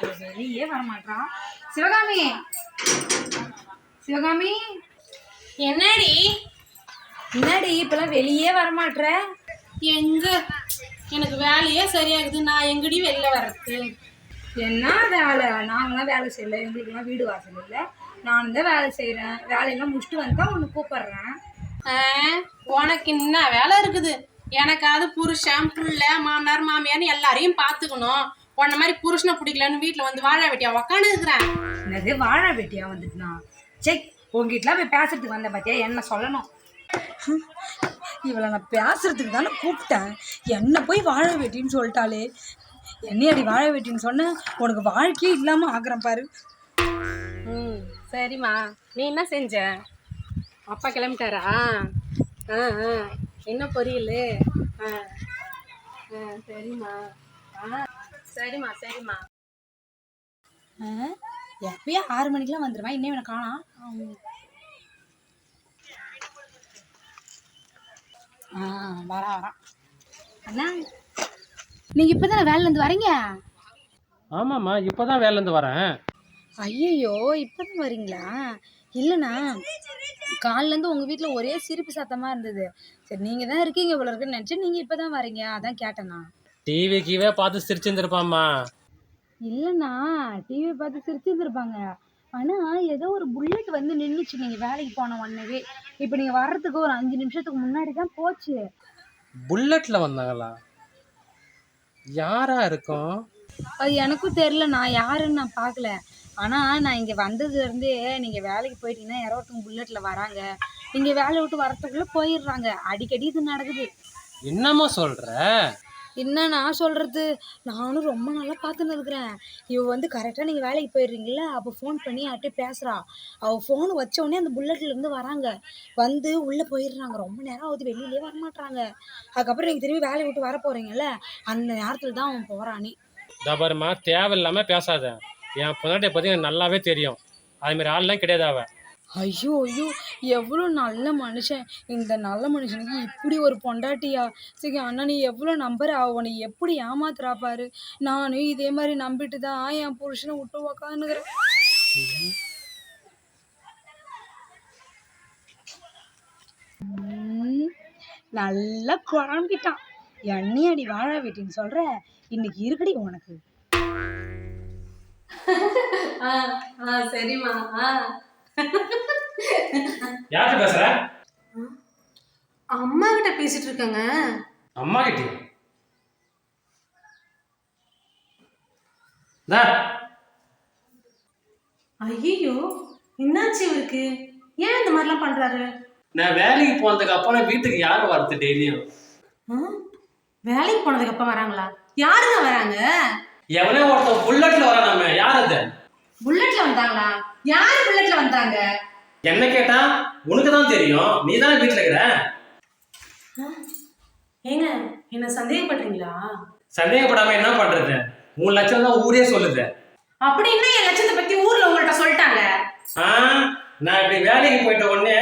வெளியே வரமாட்டான் சிவகாமி. சிவகாமி. என்னடி? என்னடி இப்பெல்லாம் வெளியே வரமாட்ற? எங்க? எனக்கு வேலையே சரியாகுது. நான் எங்கடி வெளில வர்றது? என்ன வேலை? நாங்களாம் வேலை செய்யல. எங்களுக்குலாம் வீடு வாசல் இல்லை. நானும் தான் வேலை செய்கிறேன் வேலையெல்லாம் முடிச்சுட்டு வந்து தான் உன்னை கூப்பிடுறேன். உனக்கு என்ன வேலை இருக்குது. எனக்காவது புருஷன் புள்ள மாமனார் மாமியார்னு எல்லாரையும் பார்த்துக்கணும். உன்ன மாதிரி புருஷனை பிடிக்கலன்னு வீட்டில் வந்து வாழ வெட்டியா உக்காந்து இருக்கிறேன். என்னது வாழ வெட்டியா வந்துட்டுனா? செக் உங்ககிட்டலாம் போய் பேசுறதுக்கு வந்தேன் பார்த்தியா என்ன சொல்லணும்? இவளை நான் பேசுறதுக்கு தானே கூப்பிட்டேன். என்ன போய் வாழ வெட்டின்னு சொல்லிட்டாலே என்னையடி வாழ வெட்டின்னு சொன்னேன் உனக்கு வாழ்க்கையே இல்லாமல் ஆக்குறேன் பாரு. ம் சரிம்மா. நீ என்ன செஞ்ச? அப்பா கிளம்பிட்டாரா? ஆ ஆ. என்ன பொரியல்? ஆ ஆ சரிம்மா. ஆ. சரிம்மா சரிம்மா. ஆ, எப்பயும் ஆறு மணிக்கெலாம் வந்துடுவேன் இன்னும் எனக்கு காணாம். ஆ வரா வரான் அண்ணா நீங்கள் இப்போ தானே வேலையிலேருந்து வரீங்க? ஆமாம்மா இப்போ தான் வேலேருந்து வரேன். ஐயையோ இப்போ தான் வரீங்களா? இல்லைண்ணா காலிலேருந்து உங்கள் வீட்டில் ஒரே சிரிப்பு சத்தமாக இருந்தது. சரி நீங்கள் தான் இருக்கீங்க இவ்வளோ இருக்குன்னு நினச்சி நீங்கள் இப்போ தான் வரீங்க. அதான் கேட்டேண்ணா. டிவி கீவே பார்த்து சிரிச்சிருந்துருப்பாம்மா. இல்லைண்ணா டிவி பார்த்து சிரிச்சிருந்துருப்பாங்க. ஆனால் ஏதோ ஒரு புல்லட் வந்து நின்றுச்சு நீங்கள் வேலைக்கு போன உடனேவே. இப்போ நீங்கள் வர்றதுக்கு ஒரு அஞ்சு நிமிஷத்துக்கு முன்னாடி தான் போச்சு. புல்லட்டில் வந்தாங்களா? யாரா இருக்கும்? அது எனக்கும் தெரில நான் யாருன்னு நான் பார்க்கல. ஆனால் நான் இங்கே வந்ததுலேருந்தே நீங்கள் வேலைக்கு போயிட்டீங்கன்னா யாரோ ஒருத்தவங்க புல்லட்டில் வராங்க. நீங்கள் வேலையை விட்டு வரத்துக்குள்ளே போயிடுறாங்க. அடிக்கடி இது நடக்குது. என்னம்மா சொல்கிற என்ன நான் சொல்கிறது நானும் ரொம்ப நல்லா பார்த்துன்னு இருக்கிறேன் இவ வந்து கரெக்டாக நீங்கள் வேலைக்கு போயிடுறீங்கள அப்போ ஃபோன் பண்ணி யார்கிட்ட பேசுகிறா அவள் ஃபோன் வச்ச உடனே அந்த புல்லட்லேருந்து வராங்க. வந்து உள்ளே போயிடுறாங்க. ரொம்ப நேரம் ஆகுது. வெளியிலே வரமாட்றாங்க அதுக்கப்புறம் நீங்கள் திரும்பி வேலையை விட்டு வர போகிறீங்கல்ல அந்த நேரத்தில் தான் அவன் போகிறானே தபருமா தேவையில்லாமல் பேசாத. என் பொண்டாட்டியை பற்றி எனக்கு நல்லாவே தெரியும். அதுமாரி ஆள்லாம் கிடையாது அவள் ஐயோ ஐயோ எவ்வளோ நல்ல மனுஷன். இந்த நல்ல மனுஷனுக்கு இப்படி ஒரு பொண்டாட்டியா? சரி அண்ணா நீ எவ்வளோ நம்புற? அவனை எப்படி ஏமாத்துறா பாரு. நானும் இதே மாதிரி நம்பிட்டு தான் என் புருஷனை விட்டு உக்காந்துக்கிறேன். நல்லா குழம்பிட்டான். எண்ணெயடி வாழ வீட்டின்னு சொல்ற? இன்னைக்கு இருக்குடி உனக்கு. ஆ ஆ சரிம்மா ஆ. யார்கிட்ட பேசுகிற அம்மா கிட்ட பேசிட்டு இருக்கேங்க அம்மா கிட்டே ஐயோ என்னாச்சு இவருக்கு? ஏன் இந்த மாதிரிலாம் பண்றாரு? நான் வேலைக்கு போனதுக்கு அப்புறம் வீட்டுக்கு யார் வரது டெய்லியும்? வேலைக்கு போனதுக்கு அப்புறம் வராங்களா? யாருங்க வராங்க? எவனே ஒருத்தன் புல்லட்டில் வரானாமே யார் அது? புல்லட்ல வந்தாங்களா? யாரு புல்லட்ல வந்தாங்க? என்ன கேட்டா? உனக்கு தான் தெரியும். நீ தானே வீட்டில் இருக்கிற ஏங்க என்ன சந்தேகப்படுறீங்களா? சந்தேகப்படாம என்ன பண்றது? மூணு லட்சம் தான் ஊரே சொல்லுது. அப்படின்னா என் லட்சத்தை பத்தி ஊர்ல உங்கள்ட்ட சொல்லிட்டாங்க? நான் இப்படி வேலைக்கு போயிட்ட உடனே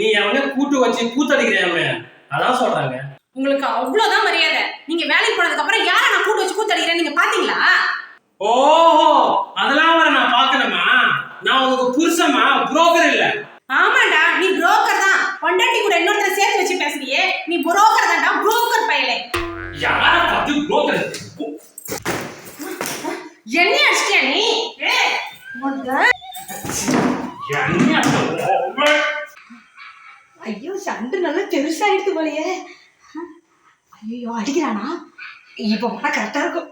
நீ அவனே கூட்டு வச்சு கூத்தடிக்கிறேன் அதான் சொல்றாங்க. உங்களுக்கு அவ்வளவுதான் மரியாதை. நீங்க வேலைக்கு போனதுக்கு அப்புறம் யாரை நான் கூட்டு வச்சு கூத்தடிக்கிறேன் நீங்க பாத்தீங்களா? ஓஹோ அதெல்லாம் வர நான் பார்க்கணுமா? நான் உனக்கு புருஷமா புரோக்கர் இல்ல. ஆமாடா நீ புரோக்கர் தான். பொண்டாட்டி கூட இன்னொருத்தர சேர்த்து வச்சு பேசுறியே நீ புரோக்கர் தான்டா புரோக்கர் பயலே. யார பார்த்து புரோக்கர் என்ன அடிச்சிட்டியா நீ? ஐயோ சண்டை நல்லா பெருசாயிடுது போலயே. ஐயோ அடிக்கிறானா? இப்போ போனா கரெக்டா இருக்கும்.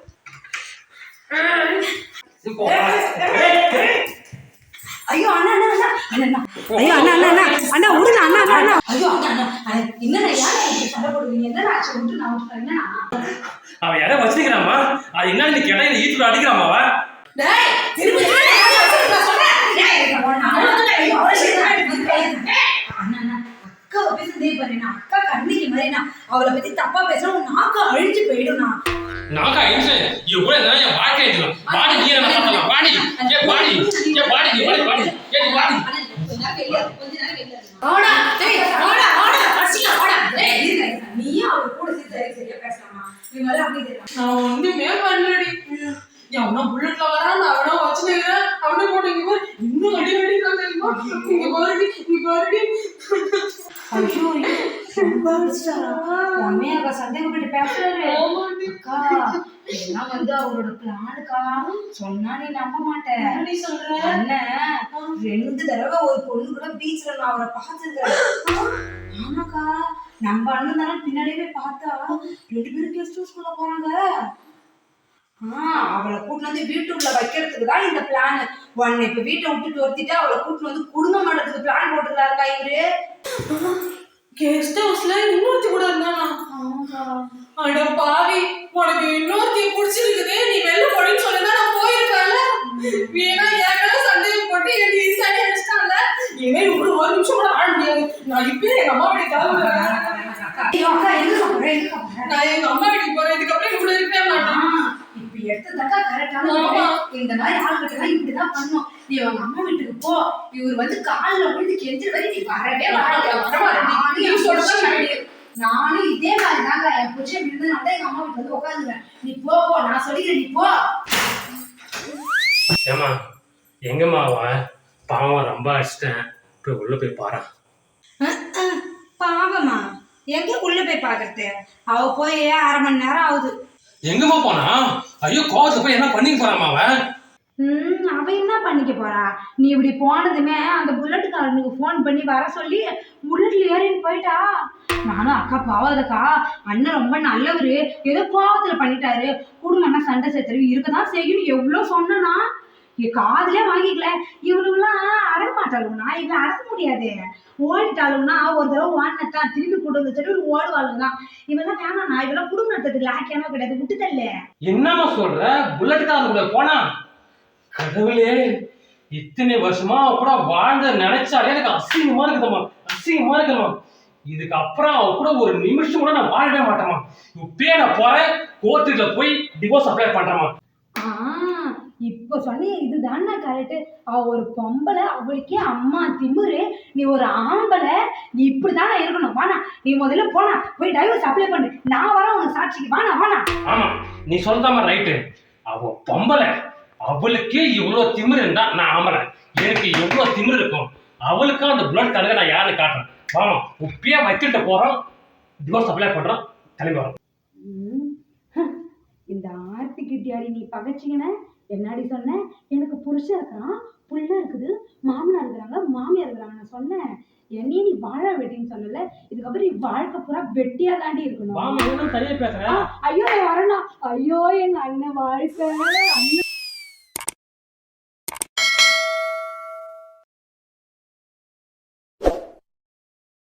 ஐயோ அண்ணா அண்ணா அண்ணா. அண்ணா ஐயோ அண்ணா அண்ணா அண்ணா. அண்ணா விடுங்க அண்ணா அண்ணா அண்ணா. ஐயோ அண்ணா அண்ணா. அண்ணா, என்னண்ணா யாரை இப்படி சண்டை போடுவீங்க? என்னண்ணா ஆச்சு? விட்டு நான் விட்டுறேன் என்னண்ணா அவன் யாரோ வச்சிருக்கிறாமா அது என்ன நீ கேட்டா இந்த ஈத்துல அடிக்கிறாமா அவ? டேய், திரும்பி திரும்பி யாரையும் வச்சுட்டு நான் சொல்றேன். ஏய், அவ்வளவுதான். ஐயோ, அண்ணா அண்ணா. அக்காவை பேசுறதே பாருண்ணா அன்னைக்கு மாதிரி நான் அவளை பத்தி தப்பா பேசுறேன் உன் நாக்கு அழிஞ்சு போயிடும்னா நாக்கா அழிஞ்சு. இது கூட இதெல்லாம் அவ கூட சேர்த்து சரியா பேசலாமா? நீ மேல அப்படி தெரியும்? நான் ஒண்ணுமே இன்னும் அடி அடி இங்க பாருடி இங்க பாருடி. ஐயோ. உண்மையா அக்கா சந்தேகப்பட்டு பேசுறாரு. அக்கா இதெல்லாம் வந்து அவரோட பிளானுக்கா சொன்னா நீ நம்ப மாட்டேன் எப்படி சொல்ற? அண்ணன் ரெண்டு தடவை ஒரு பொண்ணு கூட பீச்ல நான் அவரை பார்த்துருக்கேன். ஆமாக்கா நம்ம அண்ணன் தானே பின்னாடியே பார்த்தா? ரெண்டு பேரும் கெஸ்ட் ஹவுஸ்குள்ள போறாங்க. ஆ அவளை கூட்டிட்டு வந்து வீட்டுக்குள்ள வைக்கிறதுக்கு தான் இந்த பிளான் உன்னை இப்ப வீட்டை விட்டுட்டு ஒருத்திட்டு அவளை கூட்டிட்டு வந்து குடும்பம் நடத்துக்கு பிளான் போட்டுருக்காருக்கா இவரு? கெஸ்ட் ஹவுஸ்ல இன்னொருத்தி கூட இருந்தானா? அட பாவி உனக்கு இன்னொருத்தி பிடிச்சிருக்குது. நீ வெளில போடின்னு சொல்லி நான் போயிருக்கேன்ல. வேணா ஏற்கனவே சந்தேகம் போட்டு எனக்கு இன்சாடி அடிச்சிட்டான்ல. இனிமே இப்படி ஒரு நிமிஷம் கூட ஆட முடியாது. நான் இப்பயே எங்க அம்மா வீட்டுக்கு கிளம்புறேன். நான் எங்க அம்மா வீட்டுக்கு போறேன். இதுக்கப்புறம் இப்படி இருக்கவே மாட்டேன். இப்ப எடுத்ததாக்கா கரெக்டான. இந்த மாதிரி ஆளுகிட்ட இப்படிதான் பண்ணும். நீ உங்க அம்மா வீட்டுக்கு போ. இவர் வந்து கால்ல விழுந்து கெஞ்சிற வரை நீ வரவே வராது. நானும் இதே மாதிரி தாங்க என் புருஷன் இப்படி நான் எங்க அம்மா வீட்டுல வந்து உட்காந்துருவேன் நீ போ போ. நான் சொல்லிக்கிறேன் நீ போ. ஏமா எங்கம்மா அவன் பாவம் ரொம்ப அடிச்சிட்டேன். போய் உள்ள போய் பாரு பாவமா? எங்க உள்ள போய் பாக்குறது? அவ போய் அரை மணி நேரம் ஆகுது. எங்கம்மா போனா? ஐயோ கோவத்துல போய் என்ன பண்ணிக்க போறாமா அவன்? ம் அவ என்ன பண்ணிக்க போறா? நீ இப்படி போனதுமே அந்த புல்லட்டுக்காரனுக்கு ஃபோன் பண்ணி வர சொல்லி புல்லட்ல ஏறின்னு போயிட்டா? நானும் அக்கா பாவாதக்கா அண்ணன் ரொம்ப நல்லவரு. ஏதோ கோவத்துல பண்ணிட்டாரு. குடும்பம்னா சண்டை சேர்த்துரு இருக்கதான் செய்யணும் எவ்வளோ சொன்னா என் காதுலயே வாங்கிக்கல. இவனுங்களாம் அடங்க மாட்டாளுங்கண்ணா இவன் அடக்க முடியாது. ஓடிட்டாளுங்கன்னா ஒரு தடவை ஓடினத்தான் திருப்பி கொண்டு வந்து சொல்லி ஓடுவாளுங்க இவெல்லாம் வேணாண்ணா இவெல்லாம் குடும்பம் நடத்துறதுக்கு லாக்கியானோ கிடையாது விட்டு தள்ளு. என்னம்மா சொல்ற? புல்லட் காருக்குள்ள போனா? கடவுளே இத்தனை வருஷமா அவ கூட வாழ்ந்த நினைச்சாலே எனக்கு அசிங்கமா இருக்குதும்மா. அசிங்கமா இருக்குதும்மா. இதுக்கு அப்புறம் அவ கூட ஒரு நிமிஷம் கூட நான் வாழவே மாட்டேம்மா. இப்பயே நான் போறேன். கோர்ட்டுல போய் டிவோர்ஸ் அப்ளை பண்றேம்மா. ஆ. இப்போ சொன்னிய இதுதானே கரெக்டு அவ ஒரு பொம்பளை அவளுக்கே அம்மா திமிரு. நீ ஒரு ஆம்பளை நீ இப்படிதானே இருக்கணும். வானா நீ முதல்ல போனா போய் டைவர்ஸ் அப்ளை பண்ணு. நான் வரேன் உனக்கு சாட்சிக்கு. வானா வானா ஆமா நீ சொல்றதாம்மா ரைட்டு அவ பொம்பளை அவளுக்கே இவ்வளவு திமிரு இருந்தா நான் ஆம்பளை. எனக்கு எவ்வளவு திமிரு இருக்கும்? அவளுக்கும் அந்த புல்லட் கலக நான் யாருன்னு காட்டுறேன்? வாமா உப்பையா வச்சுட்டு போறோம் டிவோர்ஸ் அப்ளை பண்றோம் கிளம்பி வரோம். இந்த ஆர்த்தி கிட்டியாடி நீ பகைச்சிங்கன்னு என்னாடி சொன்னேன் எனக்கு புருஷன் இருக்கிறான் புள்ள இருக்குது மாமனார் இருக்கிறாங்க மாமியார் இருக்கிறாங்க. நான் சொன்னேன் என்னையும் நீ வாழ வெட்டின்னு சொன்னல இதுக்கப்புறம் நீ வாழ்க்கை பூரா வெட்டியா தாண்டி இருக்கணும். ஐயோ வரணும். ஐயோ எங்க அண்ணன் வாழ்க்கை. அண்ணன்